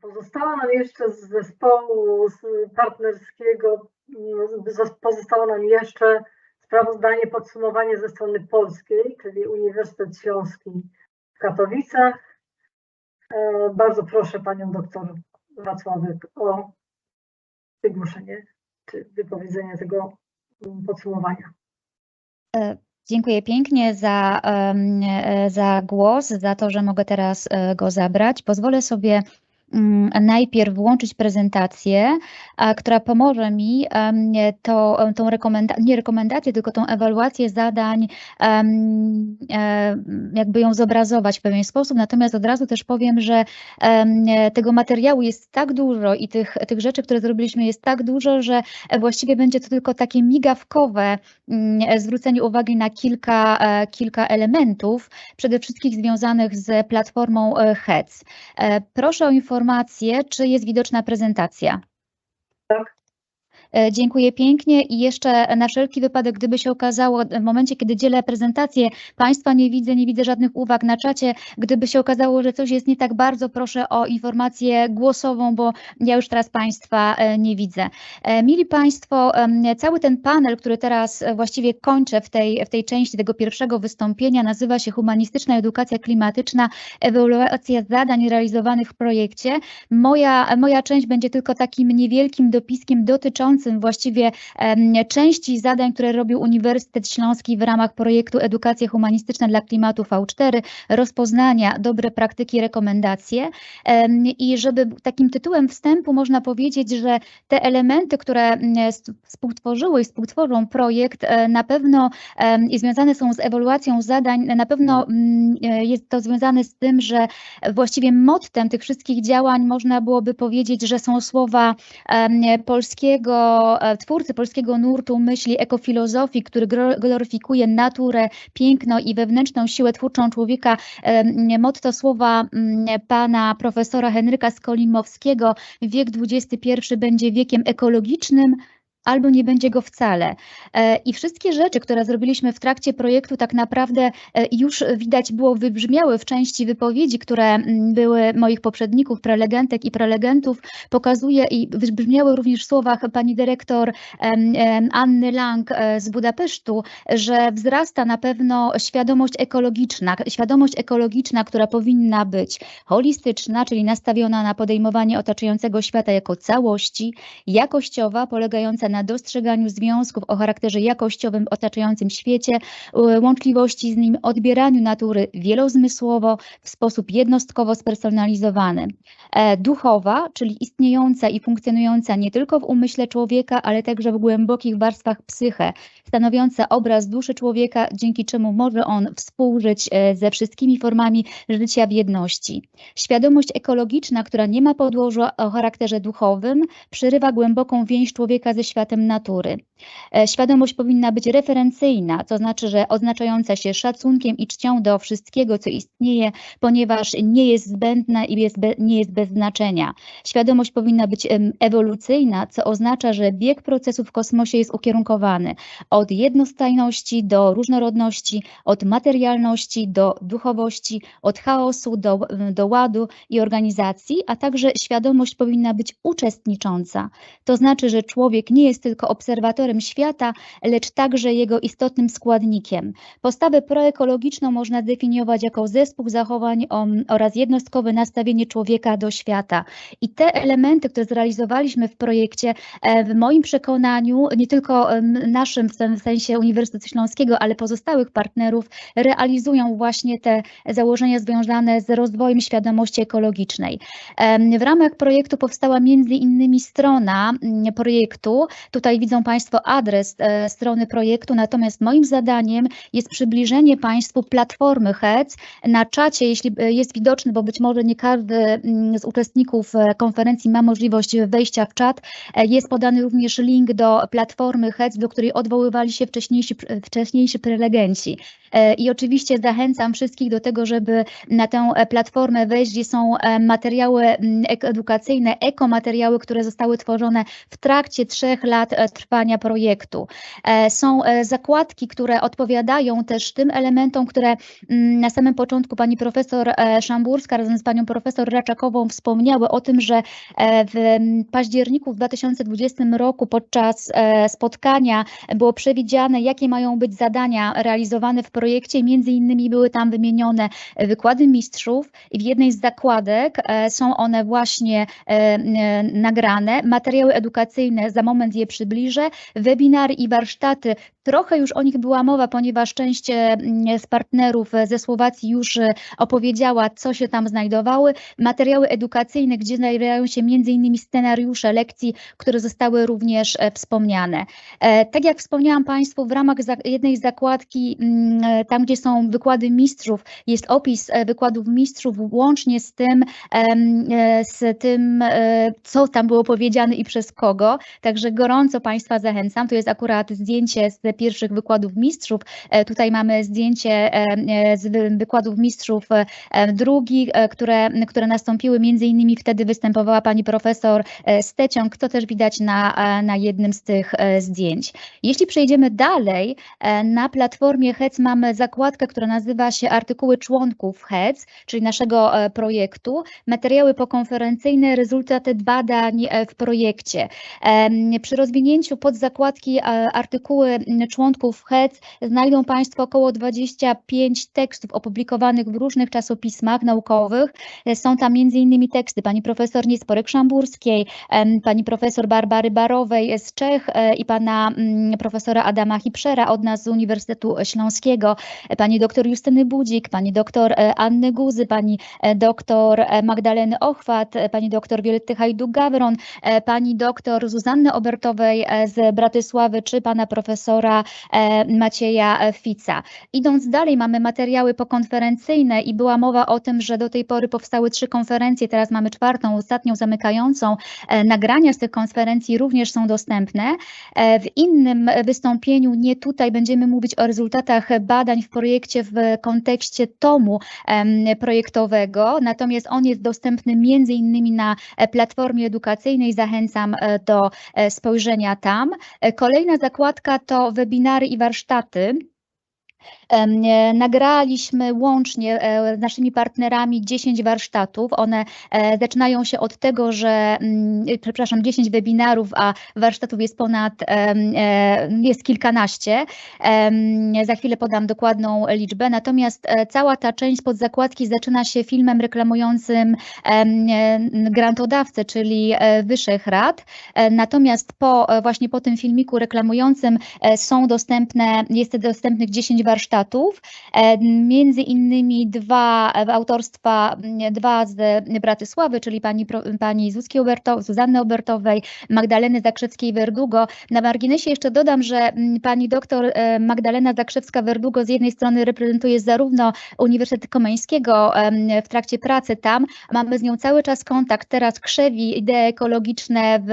Pozostała nam jeszcze z zespołu partnerskiego, zos- pozostało nam jeszcze sprawozdanie, podsumowanie ze strony polskiej, czyli Uniwersytet Śląski w Katowicach. E, Bardzo proszę panią doktor Wacławek o wygłoszenie czy wypowiedzenie tego mm, podsumowania. Dziękuję pięknie za, e, za głos, za to, że mogę teraz e, go zabrać. Pozwolę sobie najpierw włączyć prezentację, która pomoże mi to, tą rekomendację, nie rekomendację, tylko tą ewaluację zadań, e, jakby ją zobrazować w pewien sposób. Natomiast od razu też powiem, że tego materiału jest tak dużo i tych, tych rzeczy, które zrobiliśmy jest tak dużo, że właściwie będzie to tylko takie migawkowe mm, zwrócenie uwagi na kilka, e, kilka elementów, przede wszystkim związanych z platformą e, HEC. E, Proszę o informację, czy jest widoczna prezentacja. Tak. E, Dziękuję pięknie i jeszcze na wszelki wypadek, gdyby się okazało w momencie, kiedy dzielę prezentację, Państwa nie widzę, nie widzę żadnych uwag na czacie, gdyby się okazało, że coś jest nie tak, bardzo proszę o informację głosową, bo ja już teraz Państwa e, nie widzę. E, Mili Państwo, cały ten panel, który teraz e, właściwie kończę w tej, w tej części tego pierwszego wystąpienia, nazywa się Humanistyczna Edukacja Klimatyczna, ewaluacja zadań realizowanych w projekcie. Moja, moja część będzie tylko takim niewielkim dopiskiem dotyczącym właściwie części zadań, które robił Uniwersytet Śląski w ramach projektu Edukacja Humanistyczna dla Klimatu V4, rozpoznania, dobre praktyki, rekomendacje. I żeby takim tytułem wstępu można powiedzieć, że te elementy, które współtworzyły i współtworzą projekt, e, na pewno i związane są z ewaluacją zadań, na pewno mm, e, jest to związane z tym, że właściwie mottem tych wszystkich działań można byłoby powiedzieć, że są słowa em, e, twórcy polskiego nurtu myśli ekofilozofii, który gloryfikuje naturę, piękno i wewnętrzną siłę twórczą człowieka. Em, Motto słowa pana profesora Henryka Skolimowskiego, wiek XXI będzie wiekiem ekologicznym, albo nie będzie go wcale. E, I wszystkie rzeczy, które zrobiliśmy w trakcie projektu, tak naprawdę e, już widać było wybrzmiały w części wypowiedzi, które mm, były moich poprzedników, prelegentek i prelegentów, pokazuje i wybrzmiały również w słowach pani dyrektor Anny Lang e, z Budapesztu, że wzrasta na pewno świadomość ekologiczna, świadomość ekologiczna, która powinna być holistyczna, czyli nastawiona na podejmowanie otaczającego świata jako całości, jakościowa, polegająca na dostrzeganiu związków o charakterze jakościowym w otaczającym świecie, łączliwości z nim, odbieraniu natury wielozmysłowo w sposób jednostkowo spersonalizowany. E, Duchowa, czyli istniejąca i funkcjonująca nie tylko w umyśle człowieka, ale także w głębokich warstwach psyche, stanowiąca obraz duszy człowieka, dzięki czemu może on współżyć e, ze wszystkimi formami życia w jedności. Świadomość ekologiczna, która nie ma podłoża o charakterze duchowym, przerywa głęboką więź człowieka ze światem natury. E, Świadomość powinna być referencyjna, to znaczy, że oznaczająca się szacunkiem i czcią do wszystkiego, co istnieje, ponieważ nie jest zbędna i jest be, nie jest bez znaczenia. Świadomość powinna być ewolucyjna, co oznacza, że bieg procesów w kosmosie jest ukierunkowany od jednostajności do różnorodności, od materialności do duchowości, od chaosu do, do ładu i organizacji, a także świadomość powinna być uczestnicząca. To znaczy, że człowiek nie jest tylko obserwatorem świata, lecz także jego istotnym składnikiem. Postawę proekologiczną można definiować jako zespół zachowań oraz jednostkowe nastawienie człowieka do świata. I te elementy, które zrealizowaliśmy w projekcie, e, w moim przekonaniu, nie tylko naszym w sensie Uniwersytetu Śląskiego, ale pozostałych partnerów, realizują właśnie te założenia związane z rozwojem świadomości ekologicznej. W ramach projektu powstała między innymi strona mm, projektu. Tutaj widzą Państwo adres e, strony projektu, natomiast moim zadaniem jest przybliżenie Państwu platformy HEC. Na czacie, jeśli e, jest widoczny, bo być może nie każdy mm, z uczestników e, konferencji ma możliwość wejścia w czat, jest podany również link do platformy HEC, do której odwoływali się wcześniejsi, wcześniejsi prelegenci. E, I oczywiście zachęcam wszystkich do tego, żeby na tę e, platformę wejść, gdzie są e, materiały mm, edukacyjne, ekomateriały, które zostały tworzone w trakcie trzech lat trwania projektu. Są zakładki, które odpowiadają też tym elementom, które mm, na samym początku pani profesor Szamburska razem z panią profesor Raczakową wspomniały o tym, że w mm, październiku w 2020 roku podczas spotkania było przewidziane, jakie mają być zadania realizowane w projekcie. Między innymi były tam wymienione e, wykłady mistrzów i w jednej z zakładek e, są one właśnie e, nagrane. Materiały edukacyjne, za moment je przybliżę, webinary i warsztaty. Trochę już o nich była mowa, ponieważ część z partnerów ze Słowacji już opowiedziała, co się tam znajdowały. Materiały edukacyjne, gdzie znajdują się między innymi scenariusze lekcji, które zostały również wspomniane. Tak jak wspomniałam Państwu, w ramach jednej zakładki, tam gdzie są wykłady mistrzów, jest opis e, wykładów mistrzów, łącznie z tym, e, z tym, e, co tam było powiedziane i przez kogo. Także gorąco Państwa zachęcam. Tu jest akurat zdjęcie z pierwszych wykładów mistrzów. E, Tutaj mamy zdjęcie e, e, z wy- wykładów mistrzów e, e, drugich, e, które, które nastąpiły. Między innymi wtedy występowała pani profesor e, Steciąg, to też widać na, e, na jednym z tych e, zdjęć. Jeśli przejdziemy dalej, e, na platformie HEC mamy zakładkę, która nazywa się Artykuły członków HEC, czyli naszego e, projektu, materiały pokonferencyjne, rezultaty badań e, w projekcie. Przy rozwinięciu podzakładki e, artykuły członków HEC znajdą Państwo około 25 tekstów opublikowanych w różnych czasopismach naukowych. Są tam innymi teksty pani profesor Niesporek-Szamburskiej, em, pani profesor Barbary Barowej z Czech i pana mm, profesora Adama Hipszera od nas z Uniwersytetu Śląskiego, pani doktor Justyny Budzik, pani doktor e, Anny Guzy, pani e, doktor e, Magdaleny Ochwat, pani doktor Violetty Hajduk-Gawron, pani doktor Zuzanny Obertowej z Bratysławy czy pana profesora Macieja Fica. Idąc dalej, mamy materiały pokonferencyjne i była mowa o tym, że do tej pory powstały trzy konferencje, teraz mamy czwartą, ostatnią zamykającą. Nagrania z tych konferencji również są dostępne. W innym wystąpieniu, nie tutaj, będziemy mówić o rezultatach badań w projekcie w kontekście tomu projektowego, natomiast on jest dostępny między innymi na e, platformie edukacyjnej. Zachęcam e, do e, spojrzenia tam. Kolejna zakładka to webinary i warsztaty. Nagraliśmy łącznie e, z naszymi partnerami 10 warsztatów. One e, zaczynają się od tego, że, mm, przepraszam, 10 webinarów, a warsztatów jest ponad, e, jest kilkanaście. Za chwilę podam dokładną liczbę. Natomiast cała ta część podzakładki zaczyna się filmem reklamującym grantodawcę, czyli Wyższych Rad. Natomiast po, właśnie po tym filmiku reklamującym są dostępne, jest dostępnych 10 warsztatów, e, między innymi dwa e, autorstwa, dwa z Bratysławy, czyli pani, pani Zuzki Oberto, Zuzanny Obertowej, Magdaleny Zakrzewskiej-Werdugo. Na marginesie jeszcze dodam, że pani doktor e, Magdalena Zakrzewska-Werdugo z jednej strony reprezentuje zarówno Uniwersytet Komeńskiego w trakcie pracy tam, mamy z nią cały czas kontakt, teraz krzewi idee ekologiczne w,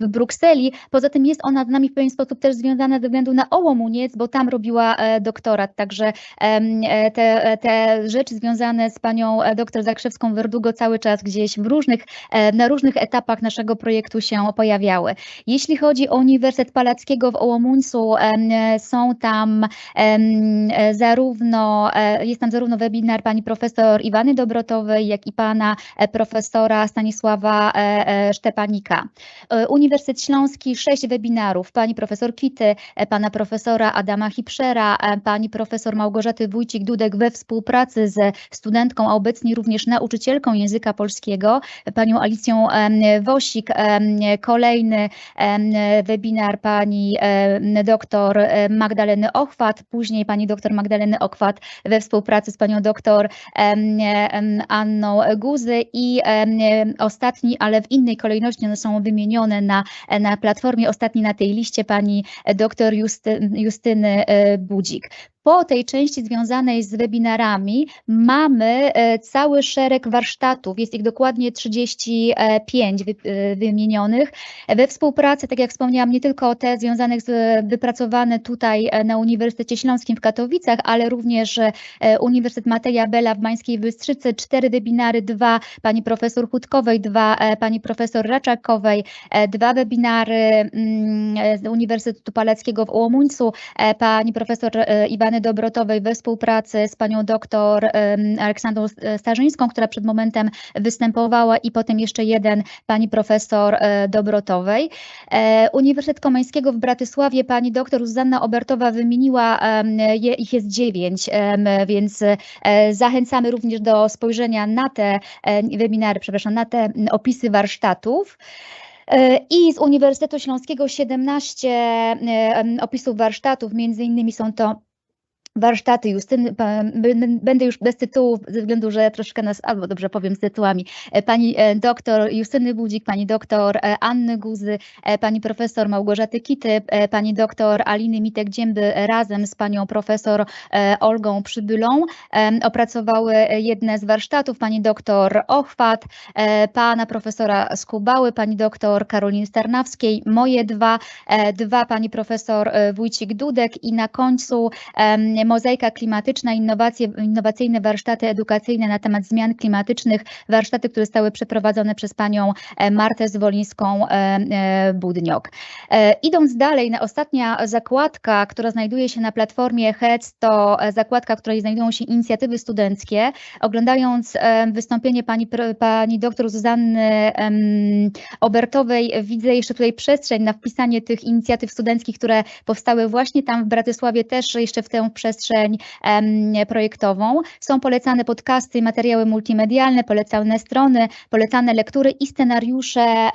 w Brukseli. Poza tym jest ona z nami w pewien sposób też związana ze względu na Ołomuniec, bo tam robiła doktorat, także e, te, te rzeczy związane z panią e, doktor Zakrzewską-Werdugo cały czas gdzieś w różnych, e, na różnych etapach naszego projektu się pojawiały. Jeśli chodzi o Uniwersytet Palackiego w Ołomuńcu, są tam zarówno, jest tam zarówno webinar pani profesor Iwany Dobrotowej, jak i pana profesora Stanisława Szczepanika. Uniwersytet Śląski, sześć webinarów, pani profesor Kity, pana profesora Adama Hipszera, pani profesor Małgorzaty Wójcik-Dudek we współpracy ze studentką, a obecnie również nauczycielką języka polskiego, e, panią Alicją Wosik. Kolejny webinar pani doktor e, Magdaleny Ochwat, później pani doktor Magdaleny Ochwat we współpracy z panią doktor Anną Guzy. I ostatni, ale w innej kolejności one są wymienione na, na platformie, ostatni na tej liście pani doktor Justy, Justyny e, Budzik. Po tej części związanej z webinarami mamy e, cały szereg warsztatów, jest ich dokładnie 35 wy- e, wymienionych, we współpracy, tak jak wspomniałam, nie tylko te związanych z wypracowane tutaj e, na Uniwersytecie Śląskim w Katowicach, ale również e, Uniwersytet Mateja Bela w Bańskiej Bystrzycy, cztery webinary, dwa pani profesor Hutkowej, dwa e, pani profesor Raczakowej, e, dwa webinary mm, e, z Uniwersytetu Paleckiego w Łomuńcu, e, pani profesor e, Iwany Dobrotowej we współpracy z panią doktor Aleksandrą e, Starzyńską, która przed momentem występowała i potem jeszcze jeden pani profesor e, Dobrotowej. E, Uniwersytet Komeńskiego w Bratysławie pani doktor Zuzanna Obertowa wymieniła, ich jest dziewięć, więc zachęcamy również do spojrzenia na te webinary, przepraszam, na te opisy warsztatów. I z Uniwersytetu Śląskiego 17 e, em, opisów warsztatów, między innymi są to warsztaty Justyny, będę już bez tytułów, ze względu, że troszkę nas, albo dobrze powiem z tytułami, E, pani e, doktor Justyny Budzik, pani doktor e, Anny Guzy, pani profesor Małgorzaty Kity, pani doktor Aliny Mitek-Dzięby razem z panią profesor Olgą Przybylą opracowały jedne z warsztatów, pani doktor Ochwat, pana profesora Skubały, pani doktor Karoliny Starnawskiej, moje dwa, dwa pani profesor Wójcik Dudek i na końcu mozaika klimatyczna, innowacje, innowacyjne warsztaty edukacyjne na temat zmian klimatycznych, warsztaty, które zostały przeprowadzone przez panią e, Martę Zwolińską-Budniok. E, Idąc dalej, ostatnia zakładka, która znajduje się na platformie HEC, to e, zakładka, w której znajdują się inicjatywy studenckie. Oglądając e, wystąpienie pani, pani doktor Zuzanny Obertowej, widzę jeszcze tutaj przestrzeń na wpisanie tych inicjatyw studenckich, które powstały właśnie tam w Bratysławie, też jeszcze w tę przestrzeń em, projektową. Są polecane podcasty, materiały multimedialne, polecane strony, polecane lektury i scenariusze,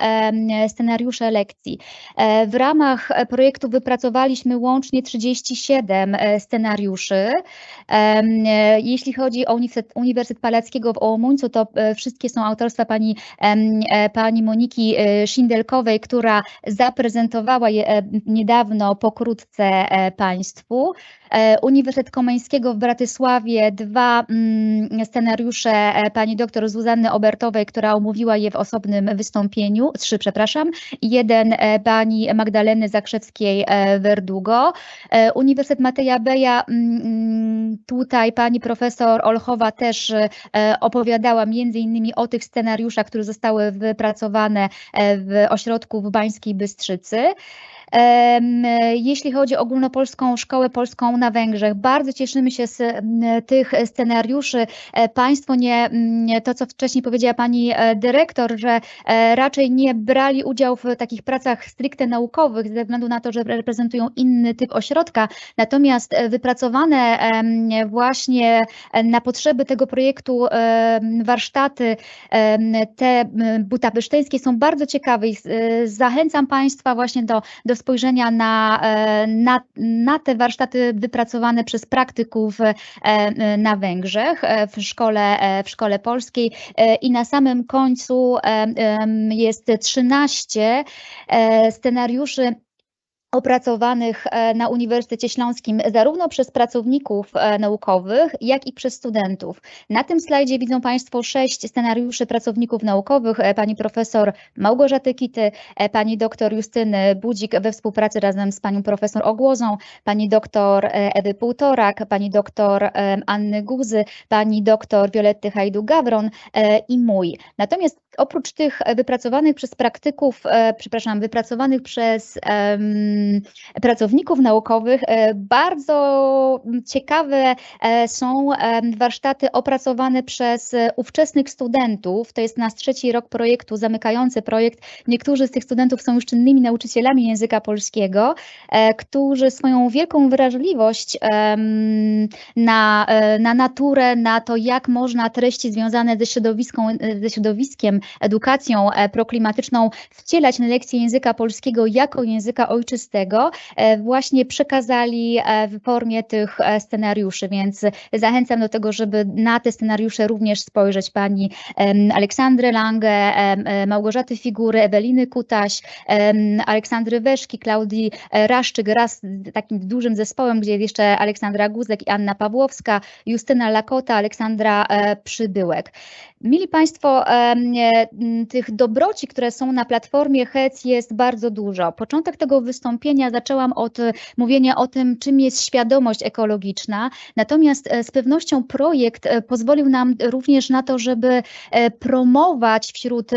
scenariusze lekcji. E, W ramach projektu wypracowaliśmy łącznie 37 e, scenariuszy. E, Jeśli chodzi o Uniwersytet, Paleckiego w Ołomuńcu, to wszystkie są autorstwa pani, pani Moniki Szindelkowej, która zaprezentowała je niedawno pokrótce Państwu. E, Uniwersytet Komeńskiego w Bratysławie, dwa mm, scenariusze e, pani doktor Zuzanny Obertowej, która omówiła je w osobnym wystąpieniu, trzy przepraszam, jeden e, pani Magdaleny Zakrzewskiej-Verdugo. E, Uniwersytet Mateja Beja, mm, tutaj pani profesor Olchowa też opowiadała między innymi o tych scenariuszach, które zostały wypracowane w ośrodku w Bańskiej Bystrzycy. Jeśli chodzi o ogólnopolską szkołę polską na Węgrzech, bardzo cieszymy się z tych scenariuszy. E, Państwo nie, to co wcześniej powiedziała pani e, dyrektor, że e, raczej nie brali udziału w takich pracach stricte naukowych ze względu na to, że reprezentują inny typ ośrodka. Natomiast wypracowane właśnie na potrzeby tego projektu warsztaty te m, budapeszteńskie są bardzo ciekawe i zachęcam Państwa właśnie do, do spojrzenia na, e, na, na te warsztaty wypracowane przez praktyków e, na Węgrzech e, w szkole, w szkole polskiej. I na samym końcu jest 13 e, scenariuszy opracowanych e, na Uniwersytecie Śląskim zarówno przez pracowników e, naukowych, jak i przez studentów. Na tym slajdzie widzą Państwo sześć scenariuszy pracowników naukowych, e, pani profesor Małgorzaty Kity, pani doktor Justyny Budzik we współpracy razem z panią profesor Ogłozą, pani doktor Ewy Półtorak, pani doktor Anny Guzy, pani doktor Violetty Hajdu-Gawron i mój. Natomiast oprócz tych wypracowanych przez praktyków, przepraszam, wypracowanych przez em, pracowników naukowych, e, bardzo ciekawe e, są warsztaty opracowane przez e, ówczesnych studentów. To jest nasz trzeci rok projektu, zamykający projekt. Niektórzy z tych studentów są już czynnymi nauczycielami języka polskiego, którzy swoją wielką wrażliwość na, na naturę, na to, jak można treści związane ze, ze środowiskiem, edukacją proklimatyczną wcielać na lekcje języka polskiego jako języka ojczystego, tego e, właśnie przekazali e, w formie tych e, scenariuszy, więc zachęcam do tego, żeby na te scenariusze również spojrzeć pani em, Aleksandry Lange, Małgorzaty Figury, Eweliny Kutaś, Aleksandry Weszki, Klaudii Raszczyk wraz z takim dużym zespołem, gdzie jeszcze Aleksandra Guzek i Anna Pawłowska, Justyna Lakota, Aleksandra Przybyłek. Mili Państwo, tych dobroci, które są na platformie HEC jest bardzo dużo. Początek tego wystąpienia zaczęłam od e, mówienia o tym, czym jest świadomość ekologiczna, natomiast e, z pewnością projekt e, pozwolił nam również na to, żeby promować wśród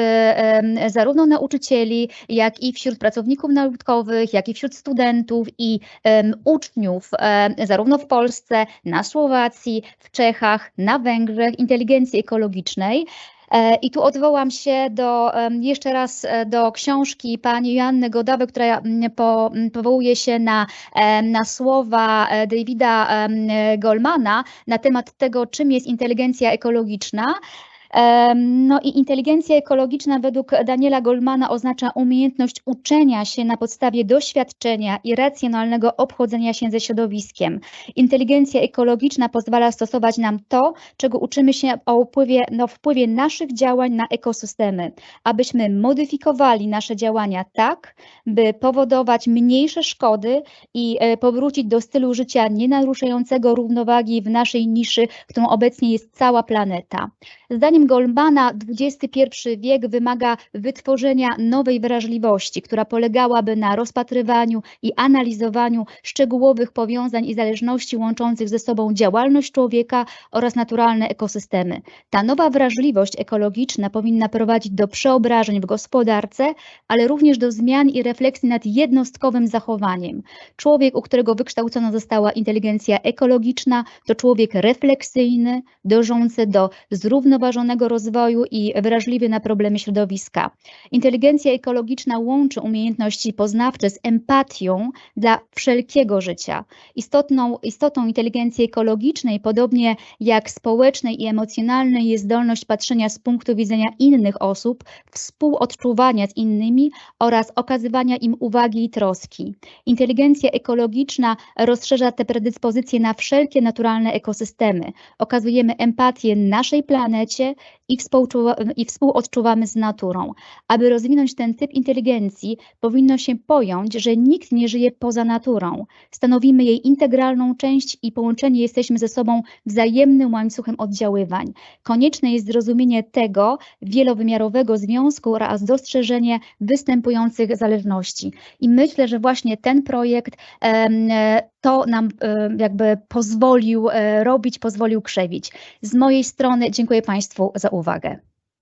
zarówno nauczycieli, jak i wśród pracowników naukowych, jak i wśród studentów i uczniów, zarówno w Polsce, na Słowacji, w Czechach, na Węgrzech, inteligencji ekologicznej. E, I tu odwołam się do, jeszcze raz e, do książki pani Joanny Godawy, która powołuje się na, em, na słowa e, Davida Goldmana na temat tego, czym jest inteligencja ekologiczna. No i inteligencja ekologiczna według Daniela Goldmana oznacza umiejętność uczenia się na podstawie doświadczenia i racjonalnego obchodzenia się ze środowiskiem. Inteligencja ekologiczna pozwala stosować nam to, czego uczymy się o upływie, no, wpływie naszych działań na ekosystemy, abyśmy modyfikowali nasze działania tak, by powodować mniejsze szkody i e, powrócić do stylu życia nienaruszającego równowagi w naszej niszy, którą obecnie jest cała planeta. Zdaniem Goldmana XXI wiek wymaga wytworzenia nowej wrażliwości, która polegałaby na rozpatrywaniu i analizowaniu szczegółowych powiązań i zależności łączących ze sobą działalność człowieka oraz naturalne ekosystemy. Ta nowa wrażliwość ekologiczna powinna prowadzić do przeobrażeń w gospodarce, ale również do zmian i refleksji nad jednostkowym zachowaniem. Człowiek, u którego wykształcona została inteligencja ekologiczna, to człowiek refleksyjny, dążący do zrównoważonego rozwoju i wrażliwy na problemy środowiska. Inteligencja ekologiczna łączy umiejętności poznawcze z empatią dla wszelkiego życia. Istotną, istotą inteligencji ekologicznej, podobnie jak społecznej i emocjonalnej, jest zdolność patrzenia z punktu widzenia innych osób, współodczuwania z innymi oraz okazywania im uwagi i troski. Inteligencja ekologiczna rozszerza te predyspozycje na wszelkie naturalne ekosystemy. Okazujemy empatię naszej planecie i, i współodczuwamy z naturą. Aby rozwinąć ten typ inteligencji, powinno się pojąć, że nikt nie żyje poza naturą. Stanowimy jej integralną część i połączeni jesteśmy ze sobą wzajemnym łańcuchem oddziaływań. Konieczne jest zrozumienie tego wielowymiarowego związku oraz dostrzeżenie występujących zależności. I myślę, że właśnie ten projekt to nam e, jakby pozwolił e, robić, pozwolił krzewić. Z mojej strony dziękuję Państwu za uwagę.